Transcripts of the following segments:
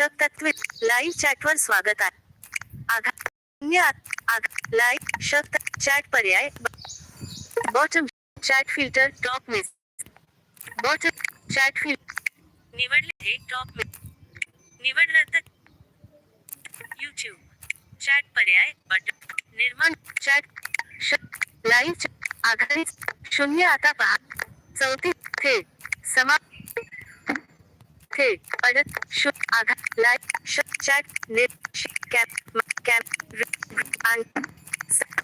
तत्व लाईव्ह चॅटवर स्वागत आहे. आघा शून्य आघ लाईव्ह शब्द चॅट पर्याय bottom chat filter top miss bottom chat filter निवडले हे टॉप मिस निवडलं तर यूट्यूब चॅट पर्याय बटन निर्माण चॅट लाईव्ह आघाडी शून्य आता पहा. चौथी थेट समाप्त. थेट परत शु आघा लाईव्ह श चॅट, नेट कॅप कॅप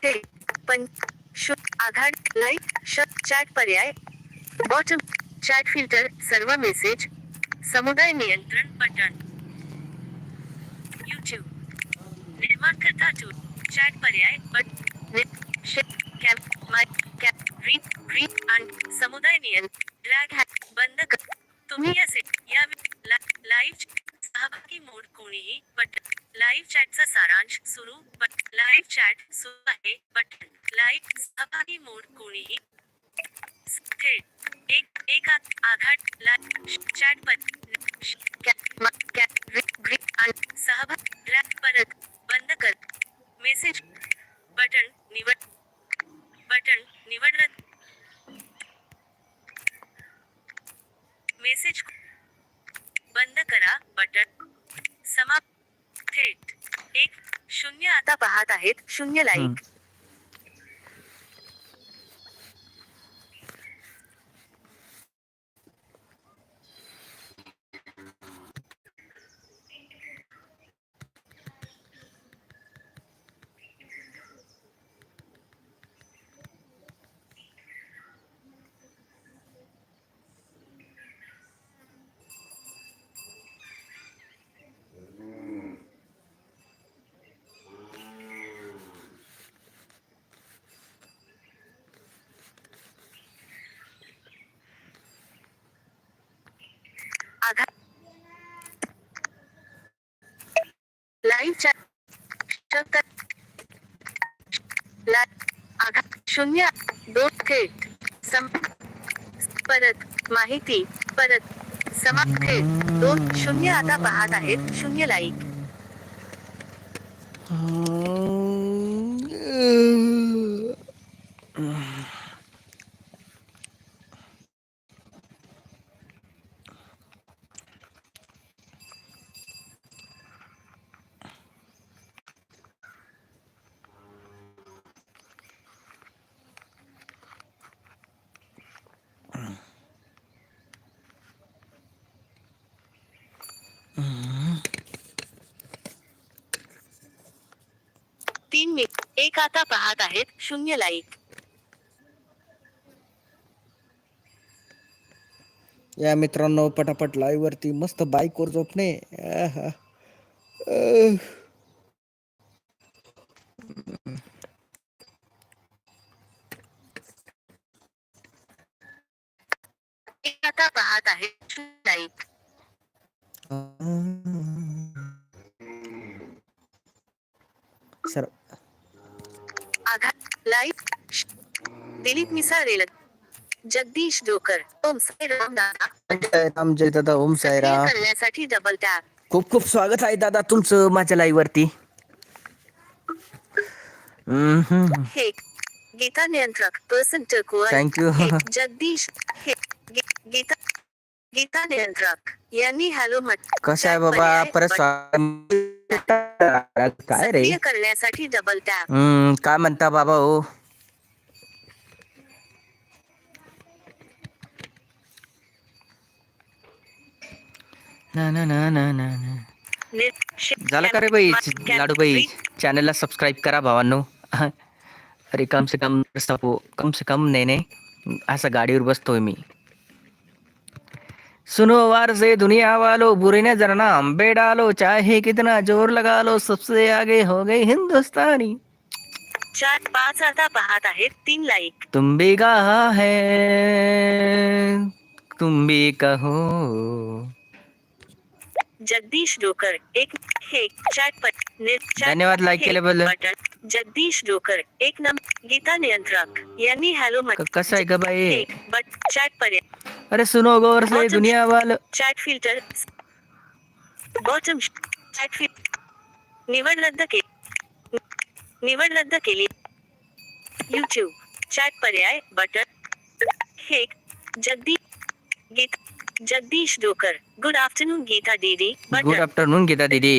थेट पण शु आघाड लाईव्ह श चॅट पर्याय बॉटम, चॅट फ़िल्टर सर्व मेसेज, समुदाय नियंत्रण बटन, यूट्यूब, निर्माणकर्ता टूल, चॅट पर्याय but cap my cap, read read आणि समुदाय नियंत्रण बंद कर, तुम्ही या सेट या लाईव्ह सहभागी मोड कोणीही बटन लाईव्ह चॅटचा सारांश सुरू लाईव्ह चॅट सुरू आहे बटन लाईव्ह सहभागी मोड कोणीही थेट एक एक आ- आघाड चॅट आणि सहभाग परत बंद कर मेसेज बटन निवड बटन निवड मेसेज बंद करा. बटन समाप्त. थेट. एक शून्य आता पाहत आहेत. शून्य लाईक आघात लाईव्ह चॅट शब्द लाईव्ह आघात शून्य दोन थेट सम परत माहिती परत समाप्त थेट दोन शून्य आता पाहत आहेत शून्य लाईक तीन एक आता पाहत आहेत शून्य लाईक. या मित्रांनो पटापट लाईव्ह वरती मस्त बाईक वर झोपणे आता पाहत आहेत शून्य लाईक. लाईव्ह दिलीप मिसाळ रेलत जगदीश डोकर ओम साई राम दादा। राम जय दादा ओम साईराम करण्यासाठी डबल टॅप खूप खूप स्वागत आहे दादा तुमचं माझ्या लाईव्ह वरती. हे गीता नियंत्रक पर्सन टकुअर. हे जगदीश हे गीता गीता नियंत्रक. यांनी हॅलो म्हट कसं आहे बाबा? परत स्वागत काय रे? सक्रिय करण्यासाठी डबल टॅप हम्म काय म्हणता बाबा हो? ना ना ना ना ना झालं का रे बाई? लाडू बाई चॅनलला सबस्क्राईब करा भावांनो. अरे कम से कम सपो कम से कम नाही नाही असं गाडीवर बसतोय मी. सुनो वार से दुनिया वालों बुरी न जरना अम्बे डालो चाहे कितना ज़ोर लगा लो सबसे आगे हो गई हिंदुस्तानी। चार पाच आता पाहत है तीन लाइक। तुम भी कहा है तुम भी कहो। जगदीश डोकर एक धन्यवाद like हे केल्याबद्दल. बटन जगदीश डोकर एक नम गीता नियंत्रक यांनी हॅलो क- कसं आहे का बाई? बट चॅट पर्याय अरे सुनो गौर से दुनिया वालो chat filter bottom chat field निवड रद्द केली निवड रद्द केली युट्यूब चॅट पर्याय बटन हेक जगदी गीत जगदीश डोकर गुड आफ्टरनून गीता दीदी। गुड आफ्टरनून गीता दीदी।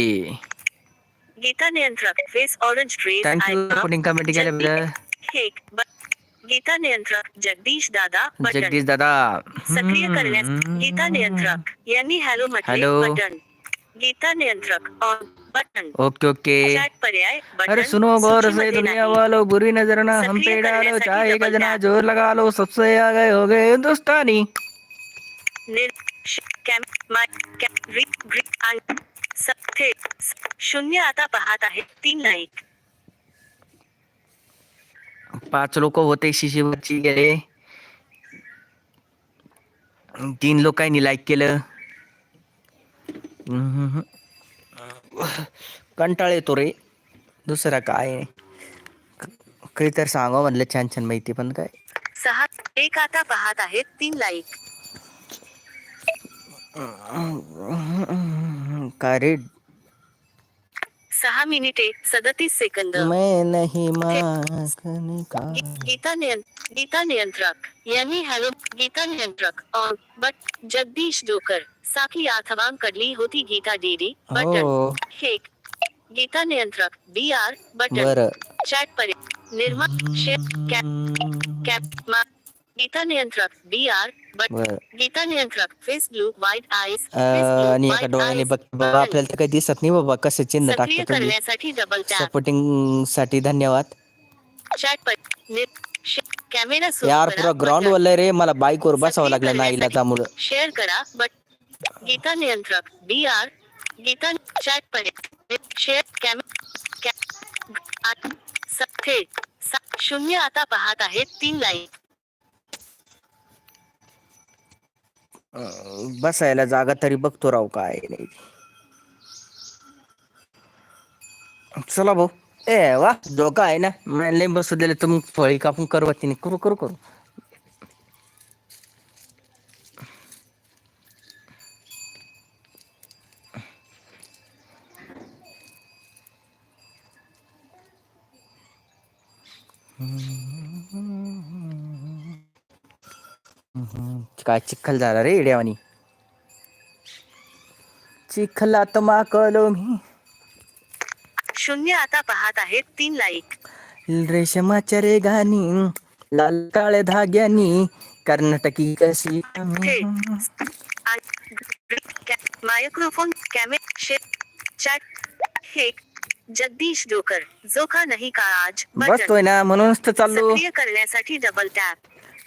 गीता नियंत्रक face orange trace thank you pudding comment केल्याबद्दल हेक ब- गीता नियंत्रक जगदीश दादा बटन जगदीश दादा। सक्रिय करण्यास गीता नियंत्रक यांनी हॅलो म्हटले हॅलो. बटन गीता नियंत्रक ऑन बटन ओके ओके पर्याय अरे सुनो गौर से दुनिया वालों बुरी नज़र ना हम पे डालो चाहे गजना ज़ोर लगा लो सबसे आ गए हो गए हिंदुस्तानी। शून्य आता पाहत आहे तीन लाईक पाच लोक होते शिशीवरची गेले. तीन लोकांनी लाईक केलं. कंटाळ येतो रे. दुसरा काय. काही तर सांगा म्हणलं छान छान माहिती पण काय? सहा एक आता पाहत आहेत. तीन लाईक रे सहा मिनिटे सदतीस सेकंद. मैं नहीं मांगने का। गीता नियं गीता नियंत्रक. यांनी हॅलो गीता नियंत्रक. ऑन बट जगदीश डोकर साखळी आथवान कडली होती गीता डेरी बटन हेक गीता नियंत्रक बी आर बटन चॅट पर्याय निर्मा शेअर कॅप कॅप गीता नियंत्रक बी आर बट गीता नियंत्रक फेस ब्लू व्हाईट आईज आणि एका डोळ्याने बघ बाबा आपल्याला तर काही दिसत नाही बाबा कसं चिन्ह सक्रिय टाकतं तुम्ही. करण्यासाठी डबल टॅप सपोर्टिंगसाठी धन्यवाद. चॅट पर निर- शे- कॅमेरा सुरू यार करा, पुरा ग्राउंड बटन. रे मला बाईक वर बसावं लागलं नाही त्यामुळं. शेअर करा बट गीता नियंत्रक B R Geeta chat share cam कॅ- आत- स- थेट. सा- शून्य आता पाहत आहेत तीन लाईक अं, बसायला जागा तरी बघतो राव काय नाही. चला भाऊ. ए वा धोका आहे ना. लय बसू दिले तुम्ही फळी कापून करू तिने करू करू. करू काय चिखल झाला रे इड्यावानी चिखलात माकलो मी. शून्य आता पाहत आहेत तीन लाईक रेशमाच्या रे गाणी लाल काळ्या धाग्यानी कर्नाटकी कशी मायक्रोफोन शेअर चॅट हेक जगदीश डोकर जो का नाही का आज? बसतोय ना म्हणूनच तर चाललो. करण्यासाठी डबल टॅप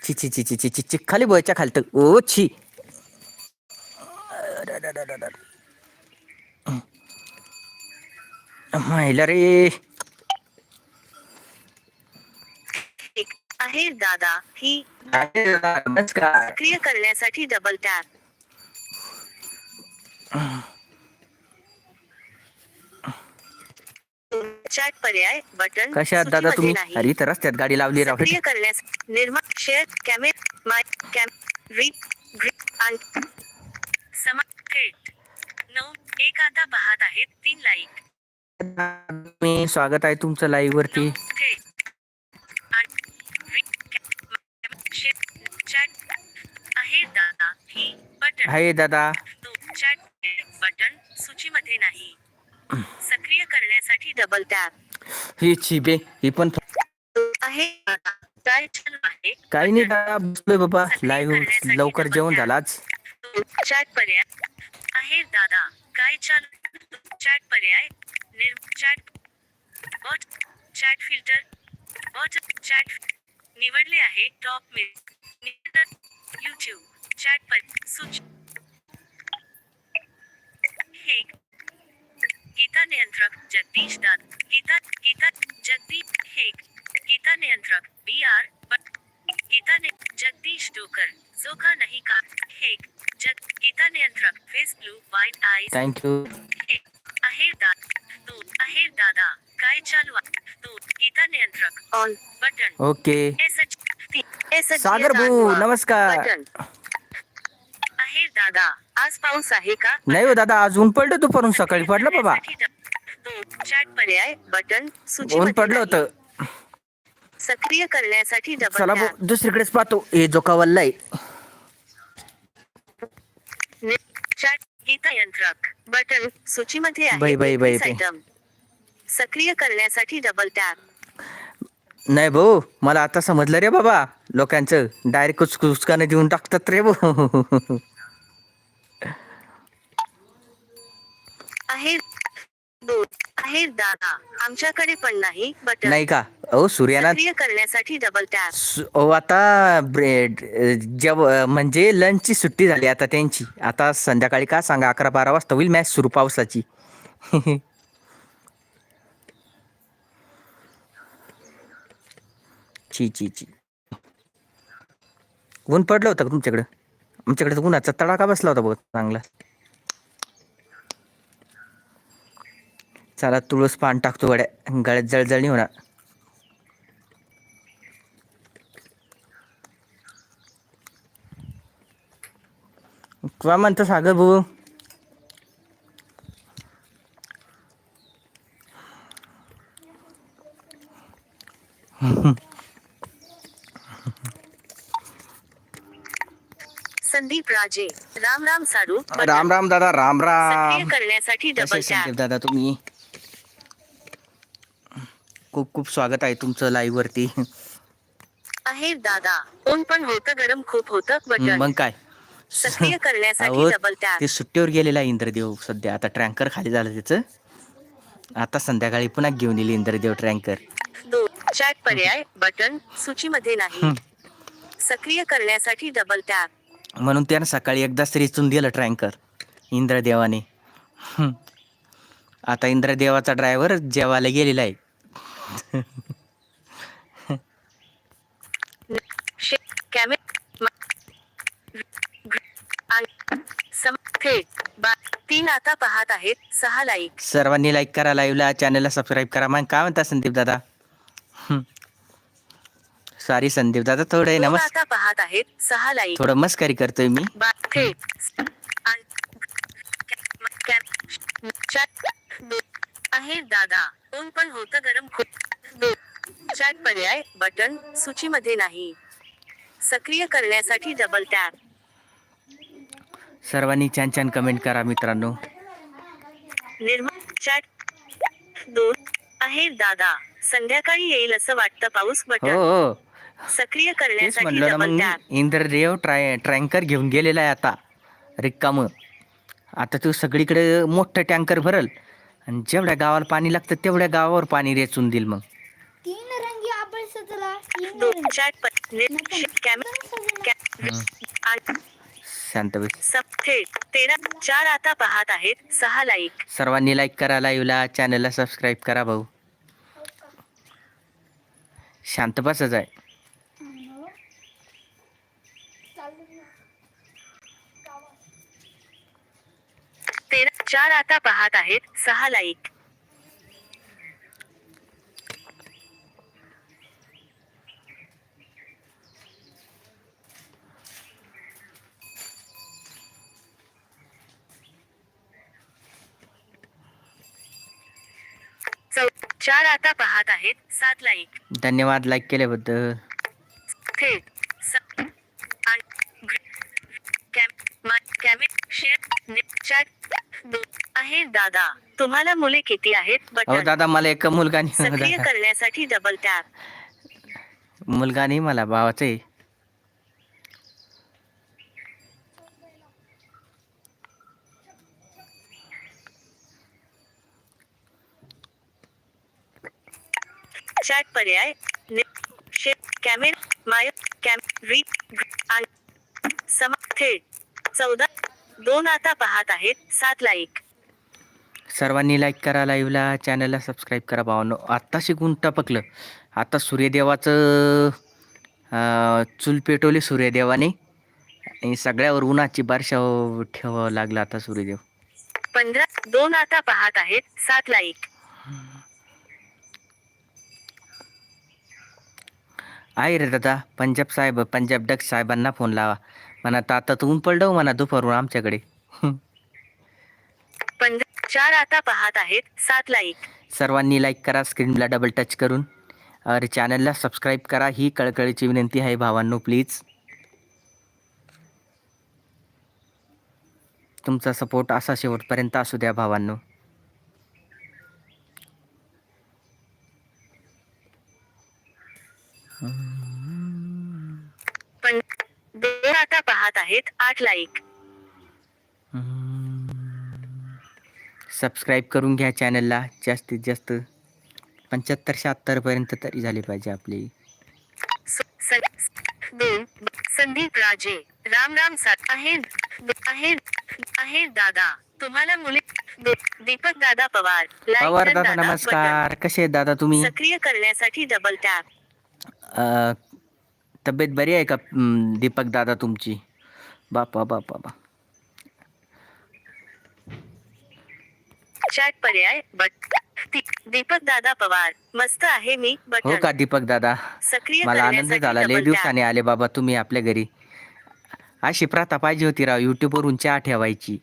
ची ची ची ची ची ची ची खाली बोयच्या खालत. ओ छी महिला रे. आहे दादा. ही नमस्कार. सक्रिय करण्यासाठी डबल टॅप चॅट पर्याय बटन कशा आहात दादा सूचीमध्ये तुम्ही? नाही. अरे इथं रस्त्यात गाडी लावली राव सक्रिय करण्यास निर्माण शेअर कॅमेरा माय कॅम रीप ग्रिप आणि समा थेट नऊ एक आता पाहत आहेत तीन लाईक. मी स्वागत आहे तुमचं लाईव्ह वरती. आहे दादा. ही बटन. हाय दादा. तो चॅट बटन सूचीमध्ये नाही. सक्रिय करण्यासाठी डबल टॅप ही छिबे ही पण आहे. काही नाही दादा बसलोय बाबा. लाईव्ह लवकर जेवण झालं आज. चॅट पर्याय आहे दादा. काय चालू चॅट पर्याय. Chat bot chat filter bot chat निवडले आहे टॉप मिल युट्यूब चॅट पर सूच हे गीता नियंत्रक जगदीश दाद. गीता गीता जगदीश हे गीता नियंत्रक बी आर गीता ने जगदीश डोकर जोखा नाही का हे जग गीता नियंत्रक face blue white eyes thank you हे आहे दा तो आहे दादा काय चालू तो गीता नियंत्रक on button. Okay S S H Sagar भाऊ नमस्कार। बटन। आहे दादा आज पाऊस आहे का? नाही हो दादा आज ऊन पडलं दुपारून सकाळी. पडलं बाबा. चॅट पर्याय बटन ऊन सूचीमध्ये पडलं. होतं. सक्रिय करण्यासाठी डबल चला दुसरीकडेच पाहतो. हे जो कवल्ला आहे. नि- चॅट गीता यंत्रक. बटन सूचीमध्ये आहे. बाई, बाई, बाई, Netflix item. सक्रिय करण्यासाठी डबल टॅप नाही भाऊ मला आता समजलं रे बाबा. लोकांचं डायरेक्ट कुच कुचकाने देऊन टाकतात रे भाऊ. आहे. दोन. आहे दादा. आमच्याकडे पण नाही बटन नाही का? अहो सूर्याना सक्रिय करण्यासाठी डबल टॅप सु- अहो आता ब्रेड जेव म्हणजे लंचची सुट्टी झाली आता त्यांची. आता संध्याकाळी का सांगा अकरा बारा वाजता होईल मॅच सुरू पावसाची. ची ची ची. ऊन पडलं होतं का तुमच्याकडं? आमच्याकडे तर उन्हाचा तडाखा बसला होता बहुत चांगला. चला तुळस पान टाकतो गड्या. गळ्यात जळजळणी होणार. काय म्हणतो सागर भाऊ. संदीप राजे राम राम बटन. राम राम दादा राम राम. करण्यासाठी डबल दादा तुम्ही? खूप खूप स्वागत आहे तुमचं लाईव्ह वरती. आहे दादा. ऊन पण होतं गरम खूप होतं मग काय? सक्रिय करण्यासाठी डबल ते सुट्टीवर गेलेला आहे इंद्रदेव सध्या. आता ट्रँकर खाली झालं त्याचं. आता संध्याकाळी पुन्हा घेऊन येईल इंद्रदेव ट्रँकर. चॅट पर्याय बटन सूचीमध्ये नाही. सक्रिय करण्यासाठी डबल टॅप म्हणून त्यानं सकाळी एकदाच रिचून दिलं ट्रँकर इंद्रदेवाने. आता इंद्रदेवाचा ड्रायव्हर जेवायला गेलेला आहे. तीन आता पाहत आहेत सहा लाईक सर्वांनी लाईक करा लाईव्हला चॅनलला सबस्क्राईब करा. मग काय म्हणता संदीप दादा? सॉरी संदीप दादा थोडं आहे दोन नमस् आता पाहत आहेत सहा लाईक थोडं मस्करी करतोय मी. आहे दादा. ऊन पण होतं गरम चॅट पर्याय बटन सूचीमध्ये नाही. सक्रिय करण्यासाठी डबल टॅप सर्वांनी छान छान कमेंट करा मित्रांनो. निर्मा चॅट दोन आहे दादा. संध्याकाळी येईल असं वाटतं पाऊस हो बटन. हो सक्रिय तेच करण्यासाठी म्हणलं ना डबल मग टॅप इंद्रदेव ट्राय ट्रँकर घेऊन गेलेला आहे आता. रिकाम. आता तो सगळीकडे मोठं टँकर भरल. आणि जेवढ्या गावाला पाणी लागतं तेवढ्या गावावर पाणी रेचून देईल मग. तीन रंगी सजला तीन दोन रंगी. शांत बस. सब थेट तेरा चार आता पाहत आहेत. सहा लाईक सर्वांनी लाईक करा लाईव्हला चॅनलला सबस्क्राईब करा भाऊ. शांत बसच आहे. तेरा चार आता पाहत आहेत. सहा लाईक चार आता पाहत आहेत. सात लाईक धन्यवाद लाईक केल्याबद्दल. थेट दादा तुम्हाला मुले किती आहेत? अहो बटन दादा मला एक मुलगा नाही सक्रिय दादा. करण्यासाठी डबल टॅप मुलगा नाही मला भावाचं आहे. चॅट पर्याय. शे माय कॅम री ग्र- आण- सम थेट चौदा. दोन आता पाहत आहेत. सात लाईक सर्वांनी लाईक करा लाईव्हला चॅनलला सबस्क्राईब करा भावानो. आत्ता शिकून टपकलं. आता सूर्यदेवाचं चूल पेटवली सूर्यदेवाने. आणि सगळ्यावर उन्हाची बारशा ठेवावं लागलं आता सूर्यदेव. पंधरा दोन आता पाहत आहेत. सात लाईक आहे रे दादा पंजाब साहेब पंजाब डक साहेबांना फोन लावा. म्हणा आता ऊन पडलं हो म्हणा दुपारून आमच्याकडे. चार आता पाहत आहेत. सात लाईक सर्वांनी लाईक करा स्क्रीनला डबल टच करून. और चॅनलला सबस्क्राईब करा ही कळकळीची विनंती आहे भावांनो प्लीज तुमचा सपोर्ट असा शेवटपर्यंत असू द्या भावांनो. पण दोन आता पाहत आहेत आठ लाईक सबस्क्राईब करून घ्या चॅनलला जास्तीत जास्त पंच्याहत्तर शहात्तरपर्यंत तरी झाली पाहिजे आपली. संदीप राजे राम राम आहे आहे आहे दादा. तुम्हाला मुली दीपक दादा पवार पवार दादा. नमस्कार. कसे आहेत दादा तुम्ही? सक्रिय करण्यासाठी डबल टॅप तब्येत बरी आहे का दीपक दादा तुमची? बापा बापा बा चॅट पर्याय बट दीपक दादा पवार. मस्त आहे मी हो बटन का दीपक दादा? सक्रिय मला आनंद झाला. लय. दिवसाने आले बाबा तुम्ही आपल्या घरी. अशी प्रथा पाहिजे होती राव युट्यूबवरून चहा ठेवायची.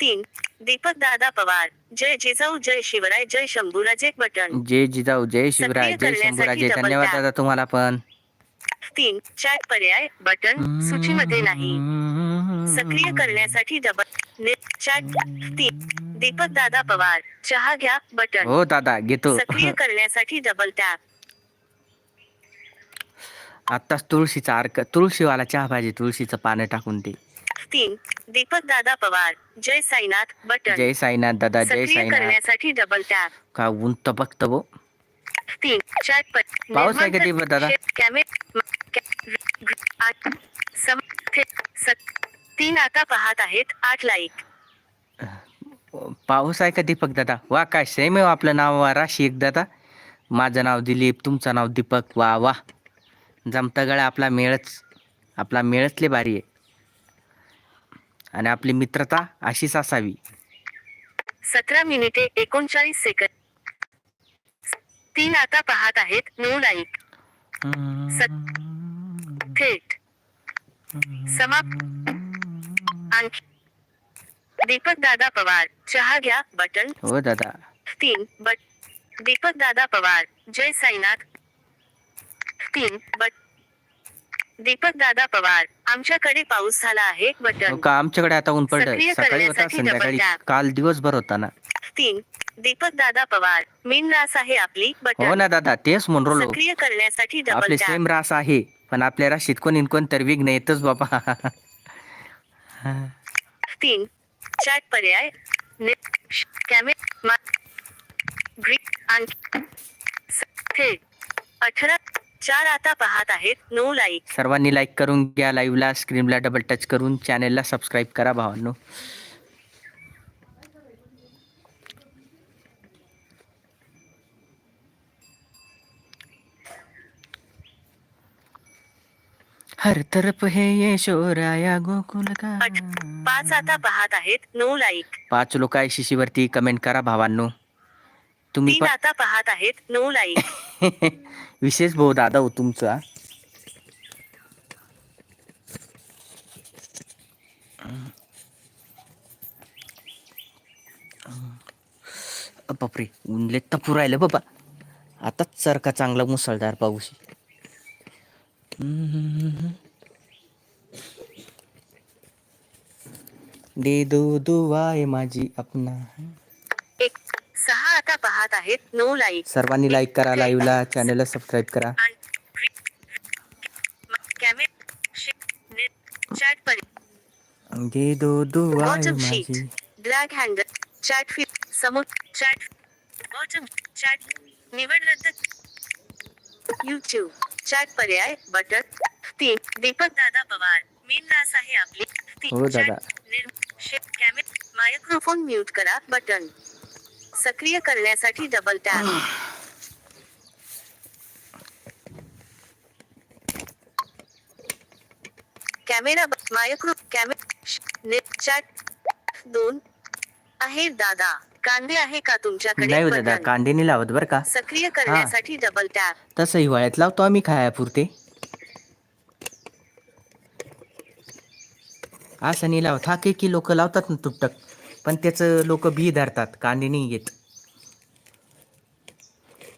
तीन दीपक दादा पवार. जय जिजाऊ जय शिवराय जय शंभूराजे बटन. जय जिजाऊ जय शिवराय जय शंभूराजे. धन्यवाद. दादा तुम्हाला पण. तीन चॅट पर्याय बटन सूचीमध्ये नाही. सक्रिय करण्यासाठी डबल चॅट तीन. दीपक दादा पवार चहा घ्या बटन. हो दादा घेतो. सक्रिय करण्यासाठी डबल टॅप आत्ताच तुळशीचा अर्क तुळशीवाला चहा पाहिजे तुळशीचं पानं टाकून ते तीन दीपक दादा पवार जय साईनाथ बटन. जय साईनाथ दादा जय सक्रिय साईनाथ. करण्यासाठी डबल टॅप का ऊन बघतो तीन चार पर पाऊस आहे का दादा? तीन आता पाहत आहेत आठ लाईक पाऊस आहे का दीपक दादा? वा काय सेम आहे हो आपलं नाव वा राशी एक दादा. माझं नाव दिलीप तुमचं नाव दीपक. वा वा. जमता गळा आपला मेळच. आपला मेळच लय भारी आहे. आणि आपली मित्रता अशीच असावी. सतरा मिनिटे एकोणचाळीस सेकंद. तीन आता पाहत आहेत नऊ लाईक थेट. समाप्त. आणखी दीपक दादा पवार चहा घ्या बटन. हो दादा. तीन बट दीपक दादा पवार जय साईनाथ. तीन बट दीपक दादा पवार आमच्याकडे पाऊस झाला आहे हो बटन का? आमच्याकडे आता ऊन पडलं सक्रिय सकाळी होता करण्यासाठी संध्याकाळी. double tap. काल दिवसभर होता ना. तीन दीपक दादा पवार. मीन रास आहे आपली हो बटन ना दादा तेच म्हणून राहिलो. सक्रिय करण्यासाठी डबल आपले टॅप सेम रास आहे पण आपल्या राशीत कोणी कोण तर विघ्न येतच बाबा. तीन चॅट पर्याय. ने- श- कॅमे मा- ग्रीक आणखी स- थेट अठरा चार आता पाहत आहेत नऊ लाईक सर्वांनी लाईक करून घ्या लाईव्हला स्क्रीनला डबल टच करून चॅनेलला सबस्क्राईब करा भावांनो. हर तरफ है ये शोर आया गोकुल का। पाच आता पाहत आहेत नऊ लाईक. पाच लोक आहे शिशीवरती कमेंट करा भावांनो. तुम्ही तीन आता पाहत आहेत नऊ लाईक. पण विशेष भाऊ दादा हो तुमचा. अ बापरे ऊनले तपू राहिलं बाबा. आताच सारखा चांगला मुसळधार पाऊस दे दो दुआए माझी अपना। एक सहा आता पाहत आहेत नऊ लाईक सर्वांनी लाईक करा लाईव्हला चॅनलला सबस्क्राईब करा. दे दो शीट माझी। ब्लॅक हँडल चॅट फी समोर चॅट बॉटम चॅट निवड रद्द युट्यूब चॅट पर्याय बटन तीन दीपक दादा पवार मीन रास आहे आपली हो दादा. मायक्रोफोन म्यूट करा बटन. सक्रिय करण्यासाठी डबल टॅप कॅमेरा मायक्रो कॅमे चॅट दोन आहे दादा. कांदे आहे का तुमच्याकडे? नाही हो दादा बटन. कांदे नाही लावत बरं का. सक्रिय करण्यासाठी डबल टॅप तसं हिवाळ्यात लावतो आम्ही खायापुरते. असं नाही लावत. हा की लोक लावतात ना तुटक पण त्याचं लोक बी धरतात. कांदे नाही घेत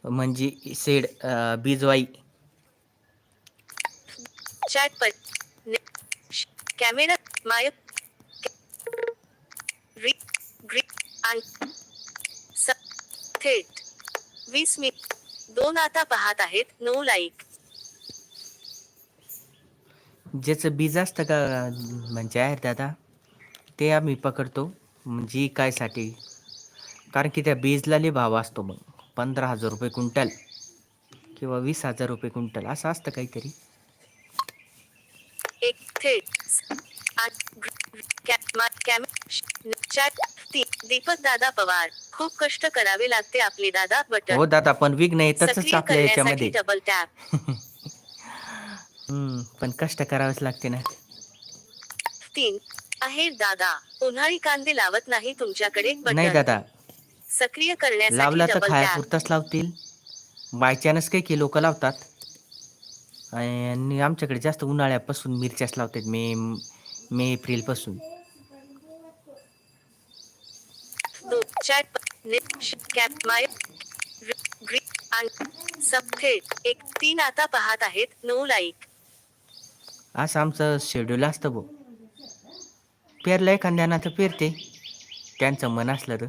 म्हणजे सेड अं, बीजवाई. चॅट पर ने- श- कॅमेरा माय री स- थेट वीस मी दोन आता पाहत आहेत नऊ लाईक. ज्याचं बीज असतं का म्हणजे आहे दादा ते आम्ही पकडतो म्हणजे कायसाठी? कारण की त्या बीजला लय भाव असतो मग. पंधरा हजार रुपये क्विंटल किंवा वीस हजार रुपये क्विंटल असं असतं काहीतरी. एक थेट. दीपक दादा पवार. खूप कष्ट करावे लागते आपले दादा हो बटन दादा पण विघ्न येतच आपल्या याच्यामध्ये. डबल टॅप हम्म, पण कष्ट करावेच लागते ना. तीन. आहे दादा उन्हाळी कांदे लावत नाही तुमच्याकडे नाही दादा. सक्रिय करण्यासाठी लावला तर खायापुरताच लावतील. बायचान्स काही की लोक लावतात. आणि आमच्याकडे जास्त उन्हाळ्यापासून मिरच्याच लावतात मे मे एप्रिलपासून दो चॅट कॅप माय रि- ग्री आणि सब थेट एक तीन आता पाहत आहेत नऊ लाईक असं आमचं शेड्यूल असतं भाऊ. पेरलं एखाद्यानं तर पेरते. त्यांचं मन असलं तर.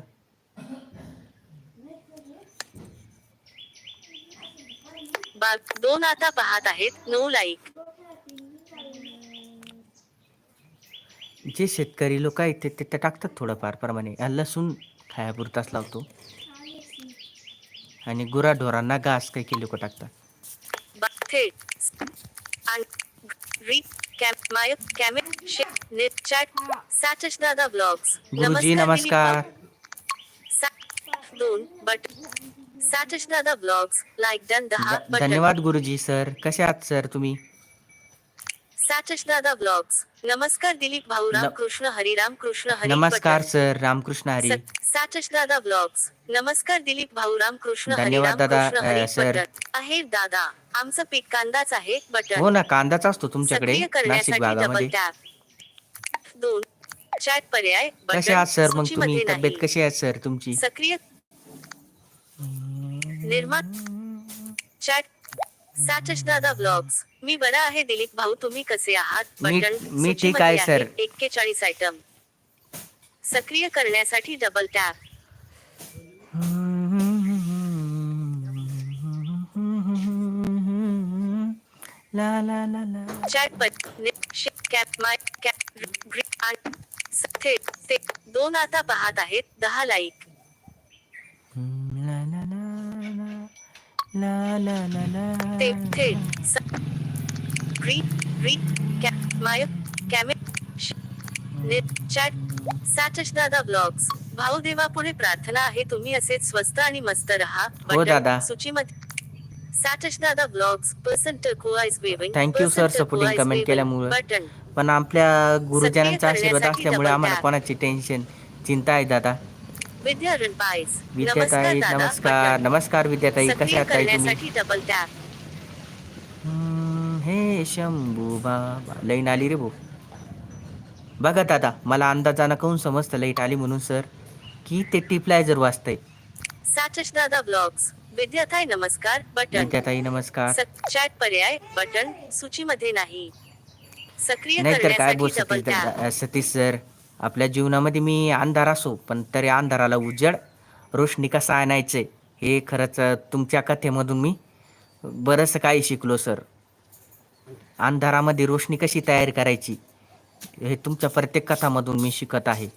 बा दोन आता पाहत आहेत नऊ लाईक जे शेतकरी लोक आहेत ते ते टाकतात थोडंफार प्रमाणे. लसूण खायापुरताच लावतो. आणि गुराढोरांना घास काही की लोक टाकतात गुरुजी नमस्कार धन्यवाद गुरुजी सर कसे आहात सर तुम्ही? दादा ब्लॉग्स. नमस्कार दिलीप भाऊराम कृष्ण हरिराम कृष्ण हरी नमस्कार. सर. रामकृष्ण हरी. दादा ब्लॉग्स. नमस्कार दिलीप भाऊराम कृष्ण धन्यवाद दादा, सर. आहे दादा आमचं पीक कांदाच आहे बटन हो ना कांदाच असतो तुमच्याकडे सक्रिय नाशिक करण्यासाठी भागामध्ये. दोन चॅट पर्याय कसे आहात सर? मग तुम्ही तब्येत. कशी आहे सर तुमची? सक्रिय. निर्माण. चॅट साचश दादा ब्लॉग्स मी बरा आहे दिलीप भाऊ. तुम्ही कसे आहात? मी- बटन मी ठीक आहे, सर. एक्केचाळीस आयटम सक्रिय करण्यासाठी डबल टॅप ला ला ला ला. Chat but cap my cap ग्री आणि स- ते दोन आता पाहत आहेत दहा लाईक ला ला ला ला ते थेट ग्री ग्री कॅप माय कॅमे श- नेट चॅट साचश दादा ब्लॉग्स भाऊ देवा पुढे प्रार्थना आहे तुम्ही असेच स्वस्त आणि मस्त रहा हो दादा. सूचीमध्ये साचश दादा blogs person turquoise waving Thank you, sir, supporting comment केल्यामुळं. बटन पण आपल्या गुरुजनांचा आशीर्वाद असल्यामुळे आम्हाला. कोणाची टेन्शन चिंता आहे दादा विद्याताई नमस्कार. नमस्कार. विद्याताई. कशा ताई तुम्ही? हे शंभू बाबा. लाईन आली रे भाऊ. बघा दादा मला अंदाजानं काहून समजतं? लाइट आली म्हणून सर. की ते टिपलायझर वाजतंय साचश दादा ब्लॉग्स. विद्याताई नमस्कार. बटन. विद्याताई नमस्कार. चॅट पर्याय. बटन सूचीमध्ये नाही. सक्रिय नाहीतर काय बोल करण्यासाठी डबल सतीश टॅप दादा- सतीश सर. आपल्या जीवनामध्ये मी अंधार असो पण तरी अंधाराला उजड रोशनी कसा आणायचे हे खरंच तुमच्या कथेमधून मी बरंच काही शिकलो सर. अंधारामध्ये रोशनी कशी तयार करायची हे तुमच्या प्रत्येक कथामधून मी शिकत आहे.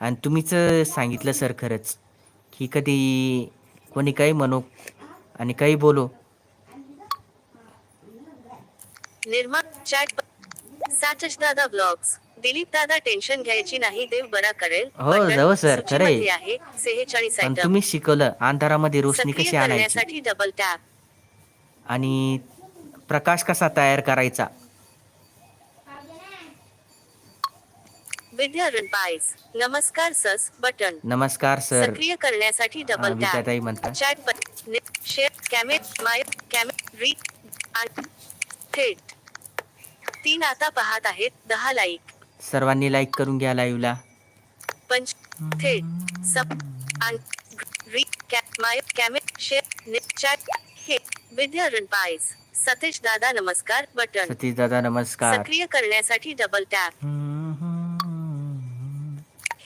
आणि तुम्हीच सांगितलं सर खरंच की कधी कोणी काही म्हणू आणि काही बोलो. निर्मा चॅट दादा ब्लॉग्स दिलीप दादा टेन्शन घ्यायची नाही देव बरा करेल. हो, बटन जाऊ सर, खरंय. सूचीमध्ये आहे सेहेचाळीस पण आयटम तुम्हीच शिकवलं अंधारामध्ये रोशनी सक्रिय कशी आणायची? करण्यासाठी डबल टॅप आणि प्रकाश कसा तयार करायचा? विद्या रणपाईस नमस्कार सस बटन. नमस्कार सर. सक्रिय करण्यासाठी डबल टॅप विद्याताई म्हणतात. चॅट पर शेअर कॅमे माय कॅमे री आणि थेट तीन आता पाहत आहेत दहा लाईक सर्वांनी लाईक करून घ्या लाईव्हला पंच थेट सब आणि री कॅप माय कॅमे शेअर चॅट हे विद्यारण पायस सतीश दादा नमस्कार बटन. सतीश दादा नमस्कार. सक्रिय करण्यासाठी डबल टॅप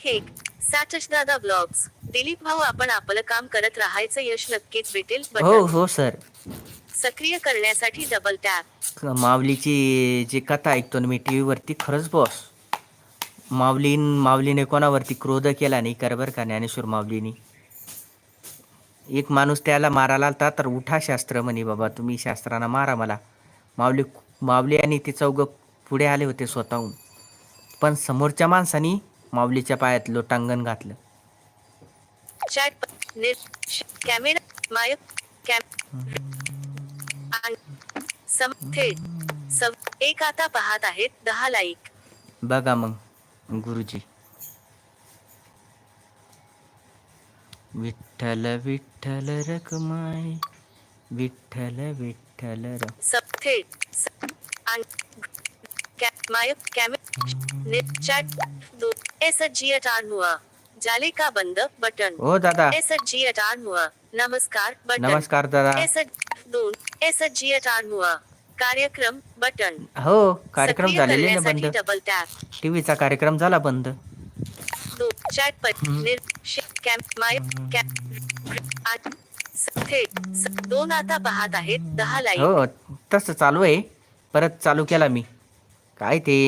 हे सतीश दादा ब्लॉग्स दिलीप भाऊ आपण आपलं काम करत राहायचं यश नक्कीच भेटेल हो बटन. हो सर सक्रिय करण्यासाठी डबल टॅप माऊलीची जी कथा ऐकतो ना मी टी व्हीवरती खरंच बॉस माऊलीन माऊलीने कोणावरती क्रोध केला नाही कर बरं का ज्ञानेश्वर माऊलीनी. एक माणूस त्याला मारायला आलता तर उठा शास्त्र म्हणे बाबा तुम्ही शास्त्रांना मारा मला. माऊली माऊली आणि ती चौघं पुढे आले होते स्वतःहून. पण समोरच्या माणसानी माऊलीच्या पायात लोटांगण घातलं. बघा मग. गुरुजी. विठ्ठल विठ्ठल रकमाई विठ्ठल विठ्ठल आणि कॅ- बंद बटन। हो दादा। एस जी अटार हुआ। नमस्कार बटन। नमस्कार दादा। एस दोन एस जी अटार हुआ। कार्यक्रम बटन. हो कार्यक्रम झालेले ना बंद. डबल टॅप टीव्हीचा कार्यक्रम झाला बंद. चॅट पर निर शे- कॅम माय कॅम आठ स- थेट स- दोन आता पाहत आहेत दहा लाईक हो तसं चालू आहे. परत चालू केला मी. काय ते?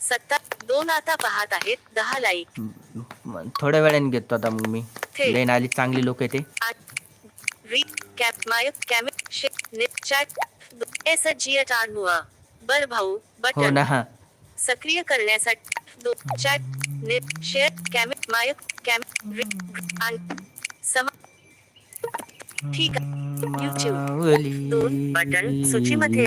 सत्ता दोन आता पाहत आहेत दहा लाईक थोड्या वेळाने घेतो आता मग मी. थेट. लेन आली चांगली लोक आहे ते. आठ री कॅप माय कॅमे शे निर चॅट एस जी अटार हुआ। बर भाऊ हो बटन। ना हा। सक्रिय करण्यासाठी दो चॅट निर शेअर कॅमे माय कॅम री आणि सम ठीक YouTube. माऊली दोन बटन। सूचीमध्ये.